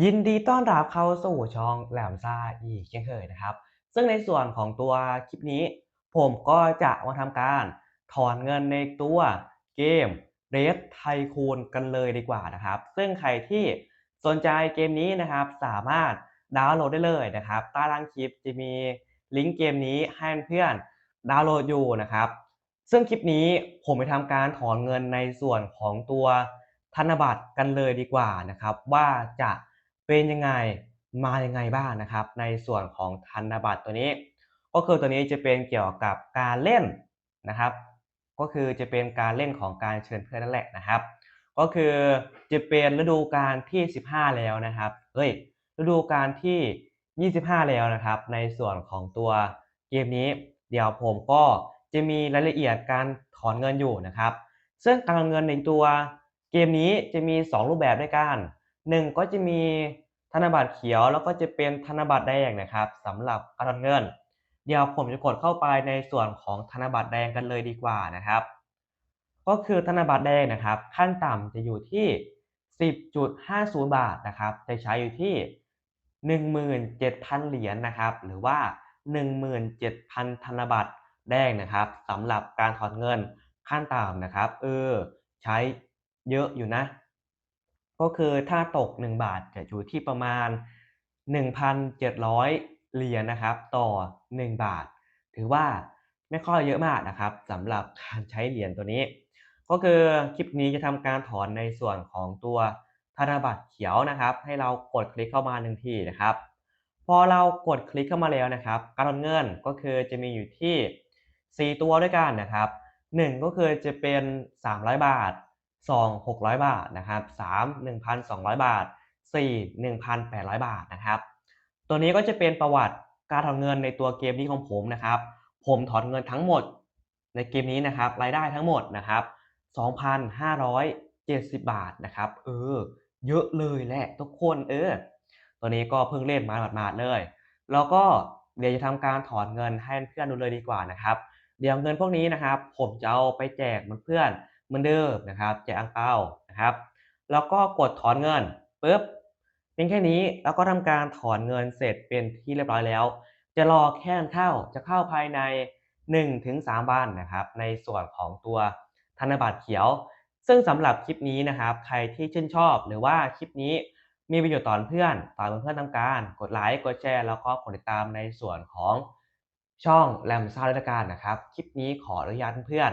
ยินดีต้อนรับเข้าสู่ช่องแหลมซ่าอีกเช่นเคยนะครับ ซึ่งในส่วนของตัวคลิปนี้ ผมก็จะมาทำการถอนเงินในตัวเกม Red Tycoon กันเลยดีกว่านะครับ ซึ่งใครที่สนใจเกมนี้นะครับ สามารถดาวน์โหลดได้เลยนะครับใต้ล่างคลิปจะมีลิงก์เกมนี้ให้เพื่อนดาวน์โหลดอยู่นะครับ ซึ่งคลิปนี้ผมไปทำการถอนเงินในส่วนของตัวธนบัตรกันเลยดีกว่านะครับ ว่าจะ เป็นยังไงมายังไงบ้างนะครับ ในส่วนของธนบัตรตัวนี้ ก็คือตัวนี้จะเป็นเกี่ยวกับการเล่นนะครับ ก็คือจะเป็นการเล่นของการเชิญเพื่อนนั่นแหละนะครับ ก็คือจะเป็นฤดูกาลที่ 15 แล้วนะครับเฮ้ยฤดูกาลที่ 25 แล้วนะครับ ในส่วนของตัวเกมนี้ เดี๋ยวผมก็จะมีรายละเอียดการถอนเงินอยู่นะครับ ซึ่งการถอนเงินในตัวเกมนี้จะมี 2 รูปแบบด้วยกันหนึ่งก็จะมี ธนบัตรเขียวแล้วก็จะเป็นธนบัตรแดงนะครับสำหรับการถอนเงิน เดี๋ยวผมจะกดเข้าไปในส่วนของธนบัตรแดงกันเลยดีกว่านะครับ ก็คือธนบัตรแดงนะครับ ขั้นต่ำจะอยู่ที่ 10.50 บาทนะครับจะใช้อยู่ที่ 17,000 เหรียญนะครับ หรือว่า 17,000 ธนบัตรแดงนะครับสำหรับการถอนเงินขั้นต่ำนะครับเออใช้เยอะอยู่นะ ก็คือถ้าตก 1 บาทจะอยู่ที่ประมาณ 1,700 เหรียญนะครับ ต่อ 1 บาท ถือว่าไม่ค่อยเยอะมากนะครับสำหรับการใช้เหรียญตัวนี้ ก็คือคลิปนี้จะทำการถอนในส่วนของตัวธนบัตรเขียวนะครับ ให้เรากดคลิกเข้ามาหนึ่งทีนะครับ พอเรากดคลิกเข้ามาแล้วนะครับ การถอนเงินก็คือจะมีอยู่ที่ 4 ตัวด้วยกันนะครับ 1 ก็คือจะเป็น 300 บาท 2 600 บาทนะครับ3 1,200 บาท 4 1,800 บาทนะครับ ตัวนี้ก็จะเป็นประวัติการถอนเงินในตัวเกมนี้ของผมนะครับ ผมถอนเงินทั้งหมดในเกมนี้นะครับ รายได้ทั้งหมดนะครับ 2,570 บาทนะครับ เออ เยอะเลยแหละทุกคน เออ ตัวนี้ก็เพิ่งเล่นมาหมาดๆเลย แล้วก็เดี๋ยวจะทำการถอนเงินให้เพื่อนดูเลยดีกว่านะครับ เดี๋ยวเงินพวกนี้นะครับ ผมจะเอาไปแจกเพื่อน เหมือนเดิมนะครับแจกอังเปานะครับ แล้วก็กดถอนเงินปุ๊บเพียงแค่นี้แล้วก็ทำการถอนเงินเสร็จเป็นที่เรียบร้อยแล้ว จะรอแค่เข้าจะเข้าภายใน 1-3วันนะครับ ในส่วนของตัวธนบัตรเขียว ซึ่งสำหรับคลิปนี้นะครับ ใครที่ชื่นชอบหรือว่าคลิปนี้มีประโยชน์ต่อเพื่อนฝากเพื่อนๆทำการ กดไลค์กดแชร์แล้วก็กดติดตามในส่วนของช่องแรมซ่าราชการนะครับ คลิปนี้ขออนุญาตเพื่อน